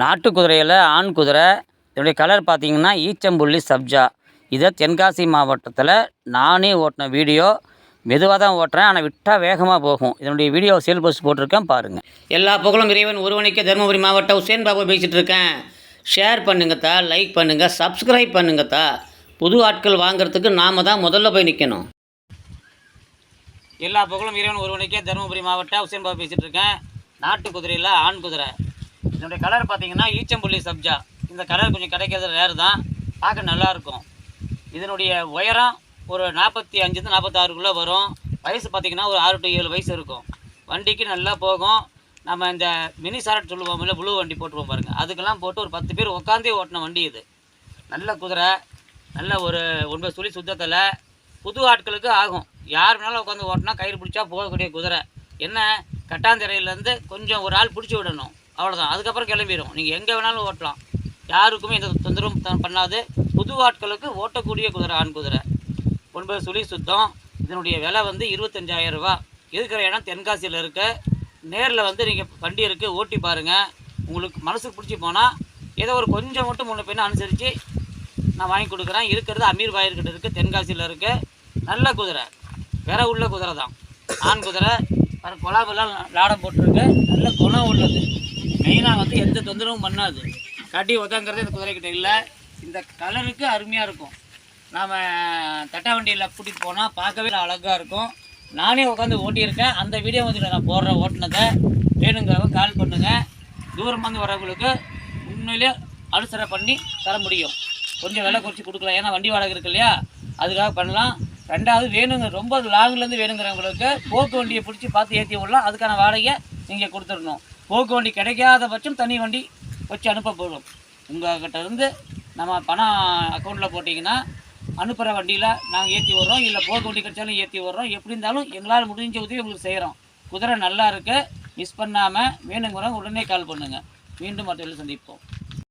நாட்டு குதிரையில் ஆண் குதிரை இதனுடைய கலர் பார்த்தீங்கன்னா ஈச்சம்புள்ளி சப்ஜா. இதை தென்காசி மாவட்டத்தில் நானே ஓட்டின வீடியோ. மெதுவாக தான் ஓட்டுறேன் ஆனால் விட்டால் வேகமாக போகும். இதனுடைய வீடியோ சேல் போஸ்ட் போட்டிருக்கேன் பாருங்கள் எல்லா புகழும் இறைவன் ஒருவனுக்கே தருமபுரி மாவட்டம் உசேன் பாபு பேசிகிட்டு இருக்கேன். ஷேர் பண்ணுங்கத்தா லைக் பண்ணுங்கள் சப்ஸ்கிரைப் பண்ணுங்கத்தா புது ஆட்கள் வாங்குறதுக்கு நாம தான் முதல்ல போய் நிற்கணும் எல்லா புகழும் இறைவன் ஒருவனுக்கே தருமபுரி மாவட்டம் உசேன் பாபு பேசிகிட்டு இருக்கேன். நாட்டு குதிரையில் ஆண் குதிரை. இதனுடைய கலர் பார்த்தீங்கன்னா ஈச்சம்புள்ளி சப்ஜா. இந்த கலர் கொஞ்சம் கிடைக்கிறது ரேர் தான். பார்க்க நல்லாயிருக்கும். இதனுடைய உயரம் ஒரு நாற்பத்தி அஞ்சுலேருந்து நாற்பத்தாறுக்குள்ளே வரும். வயசு பார்த்திங்கன்னா ஒரு ஆறு டு ஏழு வயசு இருக்கும். வண்டிக்கு நல்லா போகும். நம்ம இந்த மினி சாரட் சொல்லுவோம் இல்லை ப்ளூ வண்டி போட்டுருவோம் பாருங்கள் அதுக்கெல்லாம் போட்டு ஒரு பத்து பேர் உட்காந்தே ஓட்டின வண்டி இது. நல்ல குதிரை நல்ல ஒரு ஒன்பது சுழி சுத்தத்தில். புது ஆட்களுக்கு ஆகும். யார் வேணாலும் உட்காந்து ஓட்டினா கயிறு பிடிச்சா போகக்கூடிய குதிரை. என்ன? கட்டாந்தரையிலேருந்து கொஞ்சம் ஒரு ஆள் பிடிச்சி விடணும். அவ்வளோதான் அதுக்கப்புறம் கிளம்பிடும் நீங்கள் எங்கே வேணாலும் ஓட்டலாம். யாருக்குமே எந்த தொந்தரவும் பண்ணாது. புது ஆட்களுக்கு ஓட்டக்கூடிய குதிரை ஆண் குதிரை. ஒன்பது சுழி சுத்தம். இதனுடைய விலை வந்து இருபத்தஞ்சாயிரம் ரூபா. இருக்கிற இடம் தென்காசியில் இருக்குது நேரில் வந்து நீங்கள் வண்டி இருக்குது ஓட்டி பாருங்கள் உங்களுக்கு மனசுக்கு பிடிச்சி போனால் ஏதோ ஒரு கொஞ்சம் மட்டும் முன்ன பின்ன அனுசரித்து நான் வாங்கி கொடுக்குறேன். இருக்கிறது அமீர் பாயர்கிட்ட இருக்குது தென்காசியில் இருக்குது நல்ல குதிரை. விர உள்ள குதிரை தான். ஆண் குதிரை. வர குழாவெல்லாம் லாடம் போட்டிருக்கு. நல்ல குணம் உள்ளது. மெயினாக வந்து எந்த தொந்தரவும் பண்ணாது. கட்டி உதங்கிறது இந்த குதிரைக்கிட்ட இல்லை. இந்த கலருக்கு அருமையாக இருக்கும். நாம் தட்டா வண்டியில் கூட்டிகிட்டு போனால் பார்க்கவே அழகாக இருக்கும். நானே உட்காந்து ஓட்டியிருக்கேன். அந்த வீடியோ வந்து நான் போடுறேன் ஓட்டினதை வேணுங்கிறவங்க கால் பண்ணுங்கள் தூரமாக வரவங்களுக்கு உண்மையிலேயே அனுசரை பண்ணி தர முடியும். கொஞ்சம் விலை குறைச்சி கொடுக்கலாம். ஏன்னா வண்டி வாடகை இருக்கு இல்லையா? அதுக்காக பண்ணலாம். ரெண்டாவது வேணுங்க ரொம்ப லாங்லேருந்து வேணுங்கிறவங்களுக்கு போக்கு வண்டியை பிடிச்சி பார்த்து ஏற்றி விடலாம். அதுக்கான வாடகையை நீங்கள் கொடுத்துடணும். போக்கு வண்டி கிடைக்காத பட்சம் தனி வண்டி வச்சு அனுப்பப்படும். உங்கள்கிட்ட இருந்து நம்ம பணம் அக்கௌண்ட்டில் போட்டிங்கன்னா அனுப்புகிற வண்டியில் நாங்கள் ஏற்றி வர்றோம் இல்லை போக்கு வண்டி கிடைச்சாலும் ஏற்றி வர்றோம் எப்படி இருந்தாலும் எங்களால் முடிஞ்ச உதவி உங்களுக்கு செய்கிறோம் குதிரை நல்லா இருக்குது மிஸ் பண்ணாமல் வேணுங்கிறவங்க உடனே கால் பண்ணுங்கள் மீண்டும் மற்றவர்கள் சந்திப்போம்.